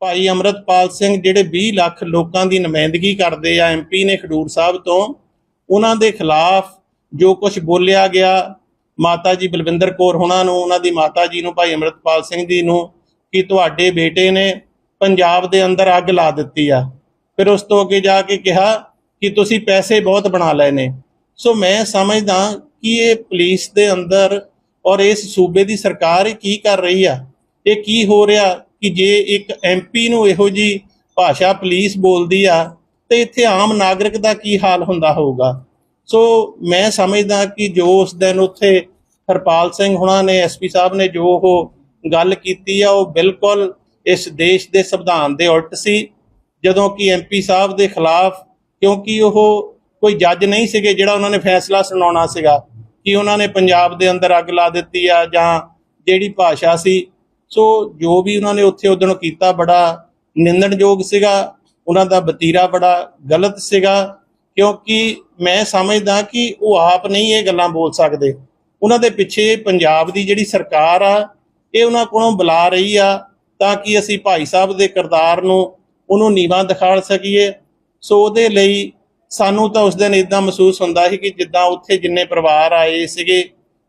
ਭਾਈ ਅਮਰਤਪਾਲ ਸਿੰਘ ਜਿਹੜੇ 20 ਲੱਖ ਲੋਕਾਂ ਦੀ ਨੁਮਾਇੰਦਗੀ ਕਰਦੇ ਆ ਐਮਪੀ ਨੇ ਖਡੂਰ ਸਾਹਿਬ ਤੋਂ, ਉਹਨਾਂ ਦੇ ਖਿਲਾਫ ਜੋ ਕੁਝ ਬੋਲਿਆ ਗਿਆ, ਮਾਤਾ ਜੀ ਬਲਵਿੰਦਰ ਕੌਰ ਹੋਣਾ ਨੂੰ, ਉਹਨਾਂ ਦੀ ਮਾਤਾ ਜੀ ਨੂੰ, ਭਾਈ ਅਮਰਤਪਾਲ ਸਿੰਘ ਜੀ ਨੂੰ, ਕਿ ਤੁਹਾਡੇ ਬੇਟੇ ਨੇ ਪੰਜਾਬ ਦੇ ਅੰਦਰ ਅੱਗ ਲਾ ਦਿੱਤੀ ਆ। ਫਿਰ ਉਸ ਤੋਂ ਅੱਗੇ ਜਾ ਕੇ ਕਿਹਾ ਕਿ ਤੁਸੀਂ ਪੈਸੇ ਬਹੁਤ ਬਣਾ ਲਏ ਨੇ। ਸੋ ਮੈਂ ਸਮਝਦਾ ਕਿ ਇਹ ਪੁਲਿਸ ਦੇ ਅੰਦਰ ਔਰ ਇਸ ਸੂਬੇ ਦੀ ਸਰਕਾਰ ਇਹ ਕੀ ਕਰ ਰਹੀ ਆ? ਇਹ ਕੀ ਹੋ ਰਿਹਾ? ਕਿ ਜੇ ਇੱਕ ਐਮਪੀ ਨੂੰ ਇਹੋ ਜੀ ਭਾਸ਼ਾ ਪੁਲਿਸ ਬੋਲਦੀ ਆ, ਤੇ ਇੱਥੇ ਆਮ ਨਾਗਰਿਕ ਦਾ ਕੀ ਹਾਲ ਹੁੰਦਾ ਹੋਊਗਾ? ਸੋ ਮੈਂ ਸਮਝਦਾ ਕਿ ਜੋ ਉਸ ਦਿਨ ਉੱਥੇ ਹਰਪਾਲ ਸਿੰਘ ਹੁਣਾਂ ਨੇ ਐਸਪੀ ਸਾਹਿਬ ਨੇ ਜੋ ਉਹ ਗੱਲ ਕੀਤੀ ਆ, ਉਹ ਬਿਲਕੁਲ ਇਸ ਦੇਸ਼ ਦੇ ਸੰਵਿਧਾਨ ਦੇ ਉਲਟ ਸੀ। ਜਦੋਂ ਕਿ ਐਮਪੀ ਸਾਹਿਬ ਦੇ ਖਿਲਾਫ, ਕਿਉਂਕਿ ਉਹ ਕੋਈ ਜੱਜ ਨਹੀਂ ਸੀਗੇ ਜਿਹੜਾ ਉਹਨਾਂ ਨੇ ਫੈਸਲਾ ਸੁਣਾਉਣਾ ਸੀਗਾ, ਕਿ ਉਹਨਾਂ ਨੇ ਪੰਜਾਬ ਦੇ ਅੰਦਰ ਅੱਗ ਲਾ ਦਿੱਤੀ ਆ ਜਾਂ ਜਿਹੜੀ ਭਾਸ਼ਾ ਸੀ ਸੋ ਜੋ ਵੀ ਉਹਨਾਂ ਨੇ ਉੱਥੇ ਉਦੋਂ ਕੀਤਾ ਬੜਾ ਨਿੰਦਣਯੋਗ ਸੀਗਾ, ਉਹਨਾਂ ਦਾ ਬਤੀਰਾ ਬੜਾ ਗਲਤ ਸੀਗਾ, ਕਿਉਂਕਿ ਮੈਂ ਸਮਝਦਾ ਕਿ ਉਹ ਆਪ ਨਹੀਂ ਇਹ ਗੱਲਾਂ ਬੋਲ ਸਕਦੇ। ਉਹਨਾਂ ਦੇ ਪਿੱਛੇ ਪੰਜਾਬ ਦੀ ਜਿਹੜੀ ਸਰਕਾਰ ਆ, ਇਹ ਉਹਨਾਂ ਕੋਲੋਂ ਬੁਲਾ ਰਹੀ ਆ ਤਾਂ ਕਿ ਅਸੀਂ ਭਾਈ ਸਾਹਿਬ ਦੇ ਕਿਰਦਾਰ ਨੂੰ ਉਹਨੂੰ ਨੀਵਾਂ ਦਿਖਾ ਸਕੀਏ। ਸੋ ਉਹਦੇ ਲਈ ਸਾਨੂੰ ਤਾਂ ਉਸ ਦਿਨ ਇਦਾਂ ਮਹਿਸੂਸ ਹੁੰਦਾ ਸੀ ਕਿ ਜਿੱਦਾਂ ਉੱਥੇ ਜਿੰਨੇ ਪਰਿਵਾਰ ਆਏ ਸੀਗੇ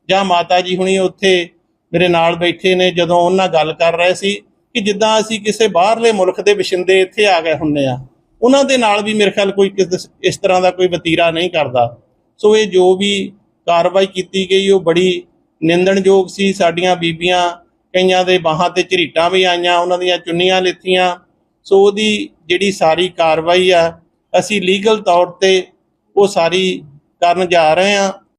ਜਾਂ ਮਾਤਾ ਜੀ ਹੁਣੀ ਉੱਥੇ ਮੇਰੇ ਨਾਲ ਬੈਠੇ ਨੇ, ਜਦੋਂ ਉਹਨਾਂ ਗੱਲ ਕਰ ਰਹੇ ਸੀ ਕਿ ਜਿੱਦਾਂ ਅਸੀਂ ਕਿਸੇ ਬਾਹਰਲੇ ਮੁਲਕ ਦੇ ਵਸਿੰਦੇ ਇੱਥੇ ਆ ਗਏ ਹੁੰਨੇ ਆ, ਉਹਨਾਂ ਦੇ ਨਾਲ ਵੀ ਮੇਰੇ ਖਿਆਲ ਕੋਈ ਕਿਸ- ਇਸ ਤਰ੍ਹਾਂ ਦਾ ਕੋਈ ਵਤੀਰਾ ਨਹੀਂ ਕਰਦਾ। ਸੋ ਇਹ ਜੋ ਵੀ ਕਾਰਵਾਈ ਕੀਤੀ ਗਈ, ਉਹ ਬੜੀ ਨਿੰਦਣਯੋਗ ਸੀ। ਸਾਡੀਆਂ ਬੀਬੀਆਂ ਕਈਆਂ ਦੇ ਬਾਹਾਂ ਤੇ ਝਰੀਟਾਂ ਵੀ ਆਈਆਂ, ਉਹਨਾਂ ਦੀਆਂ ਚੁੰਨੀਆਂ ਲਿੱਥੀਆਂ ਸੋ ਉਹਦੀ ਜਿਹੜੀ ਸਾਰੀ ਕਾਰਵਾਈ ਆ, ਅਸੀਂ ਲੀਗਲ ਤੌਰ ਤੇ ਉਹ ਸਾਰੀ ਕਰਨ ਜਾ ਰਹੇ ਹਾਂ।